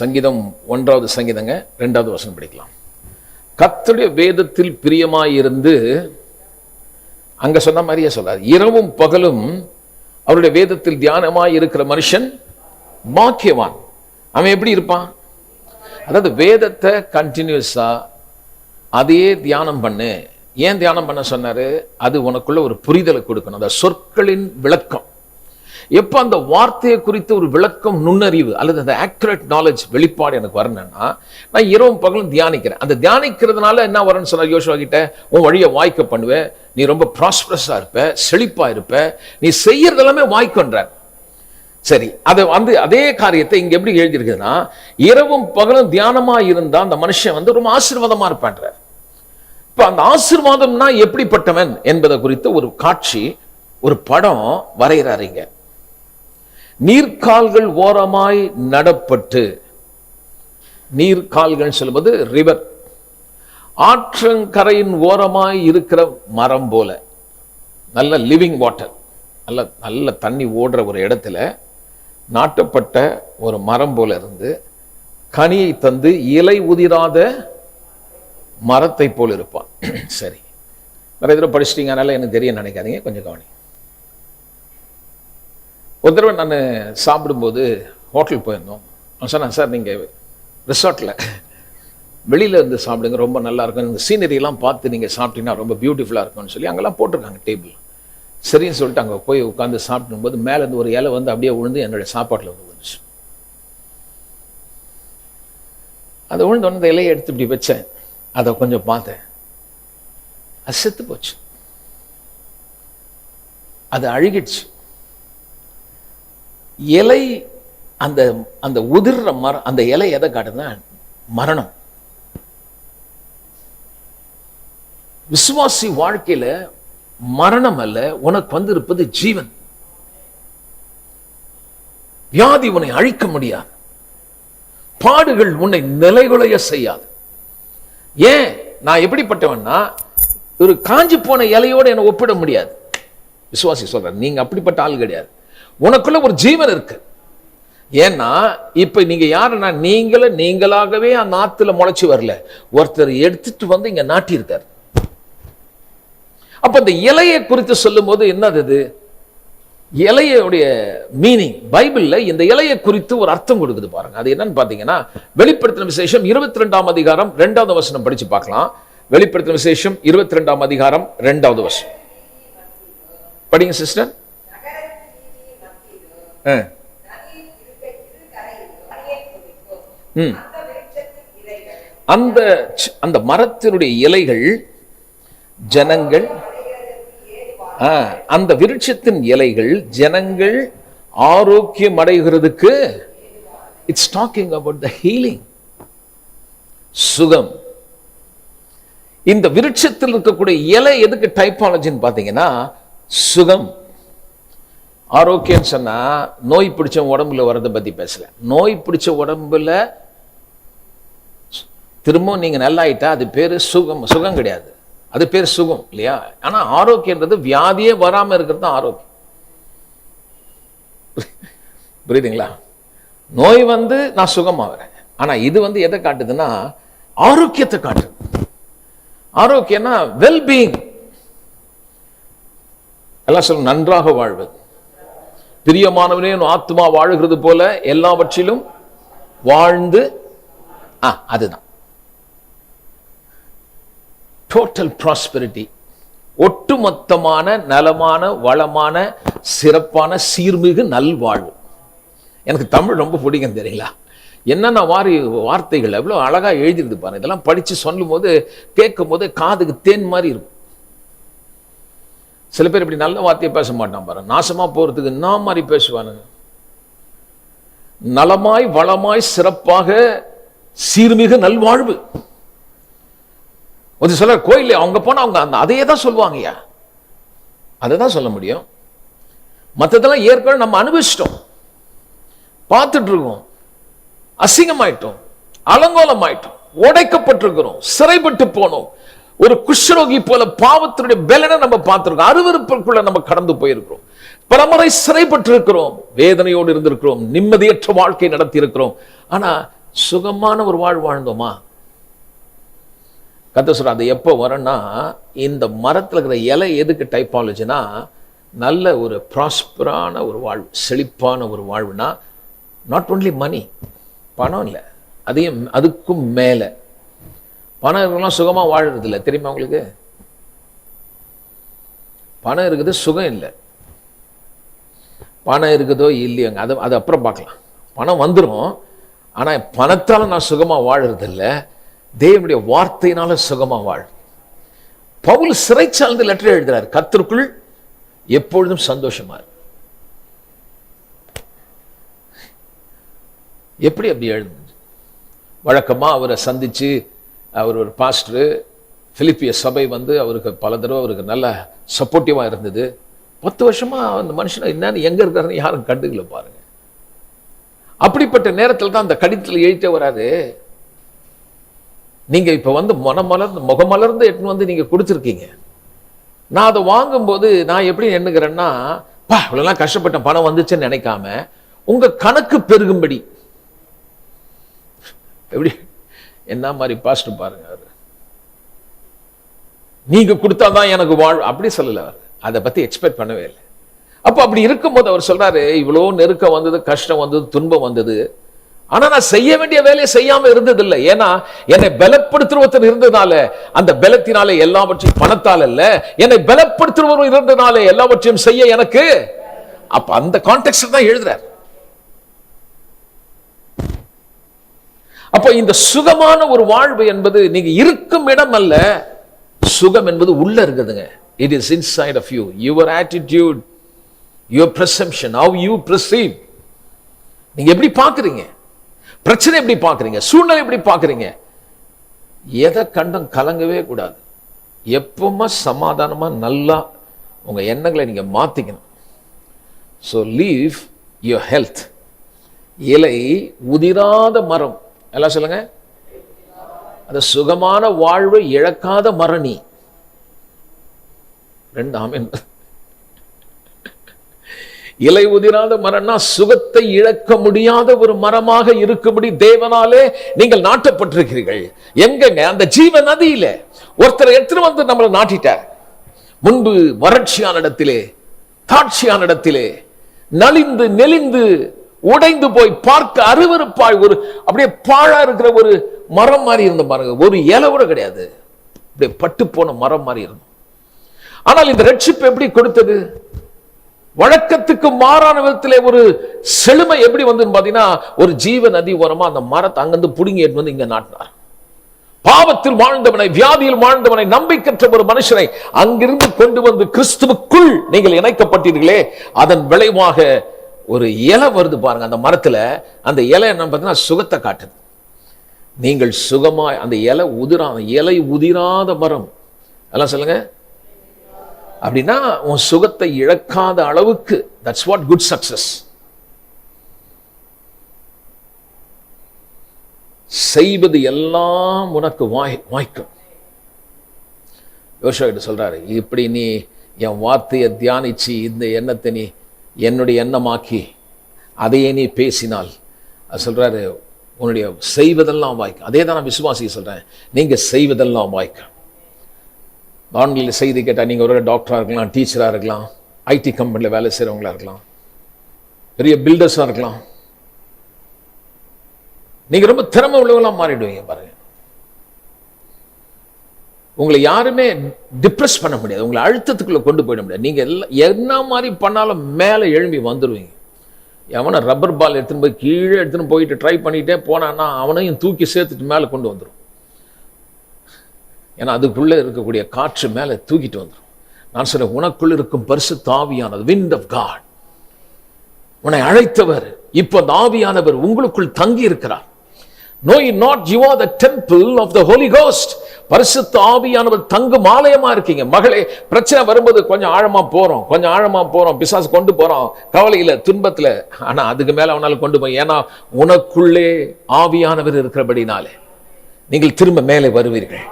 சங்கீதம் ஒன்றாவது சங்கீதங்க ரெண்டாவது வசனம் படிக்கலாம். கத்துடைய வேதத்தில் பிரியமாயிருந்து அங்க சொன்ன மாதிரியே சொல்லார் இரவும் பகலும் அவருடைய வேதத்தில் தியானமாக இருக்கிற மனுஷன் பாக்கியவான். அவன் எப்படி இருப்பான்? அதாவது வேதத்தை கண்டினியூஸாக அதையே தியானம் பண்ணு. ஏன் தியானம் பண்ண சொன்னார்? அது உனக்குள்ள ஒரு புரிதலை கொடுக்கணும். அந்த சொற்களின் விளக்கம். எப்போ அந்த வார்த்தையை குறித்து ஒரு விளக்கம் நுண்ணறிவு அல்லது அந்த ஆக்யூரேட் நாலேஜ் வெளிப்பாடு எனக்கு வரணும்னா நான் இரவும் பகலும் தியானிக்கிறேன். அந்த தியானிக்கிறதுனால என்ன வரும்னு சொன்னார் யோசுவா கிட்ட? உன் வழியை வாய்க்க பண்ணுவேன். நீ ரொம்ப ப்ராஸ்பரஸாக இருப்ப செழிப்பாக இருப்ப. நீ செய்யறது எல்லாமே வாய்க்கொன்றார். சரி அதை வந்து அதே காரியத்தை இங்கே எப்படி எழுதியிருக்குதுன்னா இரவும் பகலும் தியானமாக இருந்தால் அந்த மனுஷன் வந்து ரொம்ப ஆசீர்வாதமாக இருப்பான்றார். இப்போ அந்த ஆசீர்வாதம்னா எப்படிப்பட்டவன் என்பதை குறித்து ஒரு காட்சி ஒரு படம் வரைகிறாருங்க நீர்க்கால்கள் ஓரமாய் நடப்பட்டு நீர்க்கால்கள் சொல்லும்போது ரிவர் ஆற்றங்கரையின் ஓரமாய் இருக்கிற மரம் போல நல்ல லிவிங் வாட்டர் நல்ல நல்ல தண்ணி ஓடுற ஒரு இடத்துல நாட்டப்பட்ட ஒரு மரம் போல இருந்து கனியை தந்து இலை உதிராத மரத்தை போல் இருப்பான். சரி. நிறைய தடவை படிச்சிட்டிங்கனால எனக்கு தெரிய நினைக்காதீங்க கொஞ்சம் கவனி ஒரு தடவை நான் சாப்பிடும்போது ஹோட்டல் போயிருந்தோம். நான் சொன்னேன் சார் நீங்கள் ரிசார்ட்டில் வெளியில் இருந்து சாப்பிடுங்க ரொம்ப நல்லா இருக்கும். இந்த சீனரியெல்லாம் பார்த்து நீங்கள் சாப்பிட்டீங்கன்னா ரொம்ப பியூட்டிஃபுல்லாக இருக்கும்னு சொல்லி அங்கெல்லாம் போட்டிருக்காங்க டேபிள் சரின்னு சொல்லிட்டு அங்கே போய் உட்காந்து சாப்பிடும்போது மேலேருந்து ஒரு இலை வந்து அப்படியே விழுந்து என்னுடைய சாப்பாட்டில் வந்து விழுந்துச்சு அதை விழுந்த உடனே இந்த இலையை எடுத்து இப்படி வச்சேன். அதை கொஞ்சம் பார்த்தேன். அது செத்து போச்சு. அது அழுகிடுச்சு. இலை அந்த அந்த உதிர்ற மரம் அந்த இலை எதை காட்டுதுன்னா மரணம். விசுவாசி வாழ்க்கையில மரணம் அல்ல உனக்கு வந்திருப்பது ஜீவன். வியாதி உன்னை அழிக்க முடியாது. பாடுகள் உன்னை நிலைகுலைய செய்யாது. ஏன்? நான் எப்படிப்பட்டவன்னா ஒரு காஞ்சி போன இலையோட என்னை ஒப்பிட முடியாது. விசுவாசி சொல்றேன் நீங்க அப்படிப்பட்ட ஆள் கிடையாது. உனக்குள்ள ஒரு ஜீவன் இருக்கு. ஏன்னா இப்ப நீங்க யாருன்னா நீங்கள நீங்களாகவே அந்த ஆத்துல முளைச்சு வரல. ஒருத்தர் எடுத்துட்டு வந்து இங்க நாட்டியிருக்காரு. அப்ப இந்த இலையை குறித்து சொல்லும்போது என்னது இது? இலையுடைய மீனிங் பைபிளில் இந்த இலையை குறித்து ஒரு அர்த்தம் கொடுக்குது பாருங்க. அது என்னன்னு பார்த்தீங்கன்னா வெளிப்படுத்தின விசேஷம் இருபத்தி ரெண்டாம் அதிகாரம் ரெண்டாவது வசனம் படிச்சு பார்க்கலாம். வெளிப்படுத்தின விசேஷம் இருபத்தி ரெண்டாம் அதிகாரம் ரெண்டாவது வசனம். படிங்க சிஸ்டர். அந்த அந்த மரத்தினுடைய இலைகள் ஜனங்கள் அந்த விருட்சத்தின் இலைகள் ஜனங்கள் ஆரோக்கியம் அடைகிறதுக்கு it's talking about the healing சுகம். இந்த விருட்சத்தில் இருக்கக்கூடிய இலை எதுக்கு டைப்பாலஜின்னு பார்த்தீங்கன்னா சுகம். ஆரோக்கியம்னு சொன்னா நோய் பிடிச்ச உடம்புல வரதை பத்தி பேசல. நோய் பிடிச்ச உடம்புல திரும்பவும் நீங்க நல்லாயிட்டா அது பேரு சுகம். சுகம் கிடையாது. அது பேர் சுகம் இல்லையா? ஆனா ஆரோக்கியன்றது வியாதியே வராம இருக்கிறது தான் ஆரோக்கியம். புரியுதுங்களா? நோய் வந்து நான் சுகமாகிறேன். ஆனா இது வந்து எதை காட்டுதுன்னா ஆரோக்கியத்தை காட்டுது. ஆரோக்கியம்னா வெல்பீயிங் எல்லாம் சொல்லும் நன்றாக வாழ்வது. பிரியமானவனே உன் ஆத்மா வாழுகிறது போல எல்லாவற்றிலும் வாழ்ந்து ஆ அதுதான். டோட்டல் ப்ராஸ்பெரிட்டி ஒட்டுமொத்தமான நலமான வளமான சிறப்பான சீர்மிகு நல்வாழ்வு. எனக்கு தமிழ் ரொம்ப பிடிக்கும் தெரியுங்களா? என்னென்ன வாரி வார்த்தைகள் எவ்வளோ அழகாக எழுதியிருந்து பாருங்க. இதெல்லாம் படித்து சொல்லும் போது கேட்கும் போது காதுக்கு தேன் மாதிரி இருக்கும். சில பேர் இப்படி நல்ல வார்த்தையை பேச மாட்டான் பாருங்க நாசமா போறதுக்கு நான் மாதிரி பேசுவானுங்க நலமாய் வளமாய் சிறப்பாக சீர்மிகு நல்வாழ்வு. ஒரு சிலர் கோயில் அவங்க போனால் அவங்க அந்த அதையே தான் சொல்லுவாங்கய்யா. அதை தான் சொல்ல முடியும். மற்றதெல்லாம் ஏற்கனவே நம்ம அனுபவிச்சிட்டோம். பார்த்துட்டு இருக்கோம் அசிங்கமாயிட்டோம். அலங்கோலமாயிட்டோம். உடைக்கப்பட்டிருக்கிறோம். சிறைப்பட்டு போனோம். ஒரு குஷ்ரோகி போல பாவத்தினுடைய பலனை நம்ம பார்த்திருக்கோம். அருவருப்புக்குள்ள நம்ம கடந்து போயிருக்கிறோம். பலமுறை சிறைப்பட்டு இருக்கிறோம் வேதனையோடு இருந்திருக்கிறோம். நிம்மதியற்ற வாழ்க்கை நடத்தி இருக்கிறோம் ஆனா சுகமான ஒரு வாழ் வாழ்ந்தோமா? கத்த சொல்ற அது எப்போ வரும்னா இந்த மரத்தில் இருக்கிற இலை எதுக்கு டைப்பாலஜினா நல்ல ஒரு ப்ராஸ்பரான ஒரு வாழ்வு செழிப்பான ஒரு வாழ்வுனா நாட் ஒன்லி மணி பணம் இல்லை. அதையும் அதுக்கும் மேலே. பணம் இருக்கலாம் சுகமாக வாழறது இல்லை தெரியுமா உங்களுக்கு? பணம் இருக்குது சுகம் இல்லை. பணம் இருக்குதோ இல்லையோங்க அது அது அப்புறம் பார்க்கலாம். பணம் வந்துடும் ஆனால் பணத்தால் நான் சுகமாக வாழறது இல்லை தேவனுடைய வார்த்தையினால சுகமாக வாழ் பவுல் சிறைச்சார்ந்து லெட்டர் எழுதுகிறார் கத்திற்குள் எப்பொழுதும் சந்தோஷமா எப்படி அப்படி எழுது வழக்கமா அவரை சந்திச்சு அவர் ஒரு பாஸ்டரு. பிலிப்பிய சபை வந்து அவருக்கு பல தடவை அவருக்கு நல்ல சப்போர்ட்டிவாக இருந்தது. பத்து வருஷமா அந்த மனுஷன் என்னன்னு எங்க இருக்காருன்னு யாரும் கண்டுக்கல பாருங்க. அப்படிப்பட்ட நேரத்தில் தான் அந்த கடிதத்தில் எழுத்தே வராது நீங்க இப்ப வந்து மனமலர்ந்து முகமலர்ந்து எட்டுன்னு வந்து நீங்க கொடுத்துருக்கீங்க. நான் அதை வாங்கும்போது நான் எப்படி எண்ணுகிறேன்னா பா இவ்வளோலாம் கஷ்டப்பட்ட பணம் வந்துச்சுன்னு நினைக்காம உங்க கணக்கு பெருகும்படி. எப்படி? என்ன மாதிரி பாஸ்ட் பாருங்க அவரு. நீங்க கொடுத்தாதான் எனக்கு வாழ் அப்படி சொல்லல அவர். அதை பத்தி எக்ஸ்பெக்ட் பண்ணவே இல்லை. அப்போ அப்படி இருக்கும்போது அவர் சொல்றாரு இவ்வளோ நெருக்கம் வந்தது கஷ்டம் வந்தது துன்பம் வந்தது. ஆனா நான் செய்ய வேண்டிய வேலையை செய்யாம இருந்ததில்லை. ஏன்னா என்னை பலப்படுத்துவத்தர் இருந்ததுனால அந்த பலத்தினாலே எல்லாவற்றையும் பணத்தால் அல்ல. என்னை பலப்படுத்துறவரும் இருந்ததுனால எல்லாவற்றையும் செய்ய எனக்கு அப்ப அந்த கான்டெக்ட் தான் எழுதுறாரு. அப்போ இந்த சுகமான ஒரு வாழ்வு என்பது நீங்க இருக்கும் இடம் அல்ல சுகம் என்பது உள்ள இருக்குதுங்க. It is inside of you your attitude your perception how you perceive நீங்க எப்படி பார்க்குறீங்க பிரச்சனை எப்படி பார்க்குறீங்க சூழ்நிலை எப்படி பார்க்குறீங்க எதை கண்டும் கலங்கவே கூடாது. எப்பவுமே சமாதானமாக நல்லா உங்கள் எண்ணங்களை நீங்கள் மாற்றிக்கணும் ஸோ லீவ் யுவர் ஹெல்த் இலை உதிராத மரம். எல்லாம் சொல்லுங்க. அந்த சுகமான வாழ்வை இழக்காத மரணி. ரெண்டு ஆமீன். இலை உதிராத மரம்னா சுகத்தை இழக்க முடியாத ஒரு மரமாக இருக்கும்படி தேவனாலே நீங்கள் நாட்டப்பட்டிருக்கிறீர்கள். எங்கங்க? அந்த ஜீவ நதியில. ஒருத்தர் எடுத்துட்டு வந்து நம்மளை நாட்டிட்டார் முன்பு வறட்சியான இடத்திலே தாட்சியான இடத்திலே நலிந்து நெளிந்து உடைந்து போய் பார்க்க அருவருப்பாய் ஒரு அப்படியே பாழா இருக்கிற ஒரு மரம் மாதிரி இருந்த பாருங்க. ஒரு இலை கூட கிடையாது. அப்படியே பட்டு போன மரம் மாதிரி இருந்தோம் ஆனால் இந்த ரட்சிப்பு எப்படி கொடுத்தது? வழக்கத்துக்கு மாறான விதத்திலே ஒரு செழுமை எப்படி வந்து பாத்தீங்கன்னா ஒரு ஜீவ நதி ஓரமா அந்த மரத்தை அங்கிருந்து புடுங்கி எடுத்து வந்து இங்க நாட்டினார். பாவத்தில் வாழ்ந்தவனை வியாதியில் வாழ்ந்தவனை நம்பிக்கற்ற ஒரு மனுஷனை அங்கிருந்து கொண்டு வந்து கிறிஸ்துவுக்குள் நீங்கள் இணைக்கப்பட்டீர்களே அதன் விளைவாக ஒரு இலை வருது பாருங்க அந்த மரத்தில் அந்த இலை என்ன பார்த்தீங்கன்னா சுகத்தை காட்டுது. நீங்கள் சுகமாக அந்த இலை உதிராத இலை உதிராத மரம். எல்லாம் சொல்லுங்க. அப்படின்னா உன் சுகத்தை இழக்காத அளவுக்கு தட்ஸ் வாட் குட் சக்சஸ் செய்வது எல்லாம் உனக்கு வாய் வாய்க்கும். யோசா சொல்றாரு இப்படி நீ என் வார்த்தையை தியானிச்சு இந்த எண்ணத்தை நீ என்னுடைய எண்ணமாக்கி அதையே நீ பேசினால் அது சொல்றாரு உன்னுடைய செய்வதெல்லாம் வாய்க்கும் அதே தான் நான் விசுவாசிக்க சொல்றேன். நீங்க செய்வதெல்லாம் வாய்க்கும் வானொலியில் செய்தி கேட்டால் நீங்கள் ஒரு டாக்டராக இருக்கலாம் டீச்சராக இருக்கலாம் ஐடி கம்பெனியில் வேலை செய்கிறவங்களா இருக்கலாம் பெரிய பில்டர்ஸாக இருக்கலாம். நீங்கள் ரொம்ப திறமை உள்ளவங்களாம் மாறிடுவீங்க பாருங்க. உங்களை யாருமே டிப்ரெஸ் பண்ண முடியாது. உங்களை அழுத்தத்துக்குள்ளே கொண்டு போயிட முடியாது. நீங்கள் எல்லாம் என்ன மாதிரி பண்ணாலும் மேலே எழும்பி வந்துடுவீங்க எவனை ரப்பர் பால் எடுத்துன்னு போய் கீழே எடுத்துன்னு போயிட்டு ட்ரை பண்ணிகிட்டே போனான்னா அவனையும் தூக்கி சேர்த்துட்டு மேலே கொண்டு வந்துடும் ஏன்னா அதுக்குள்ளே இருக்கக்கூடிய காற்று மேலே தூக்கிட்டு வந்துடும் நான் சொல்ல உனக்குள் இருக்கும் பரிசு தாவியானது விண்ட் ஆஃப் காட் உன்னை அழைத்தவர் இப்போ தாவியானவர் உங்களுக்குள் தங்கி இருக்கிறார் know ye not you are the temple of the holy ghost பரிசுத்த ஆவியானவர் தங்கும் ஆலயமா இருக்கீங்க. மகளே பிரச்சனை வரும்போது கொஞ்சம் ஆழமா போறோம். கொஞ்சம் ஆழமா போறோம். பிசாசு கொண்டு போறோம் கவலையில துன்பத்துல. ஆனா அதுக்கு மேல அவனால கொண்டு போய் ஏன்னா உனக்குள்ளே ஆவியானவர் இருக்கிறபடினாலே நீங்கள் திரும்ப மேலே வருவீர்கள்.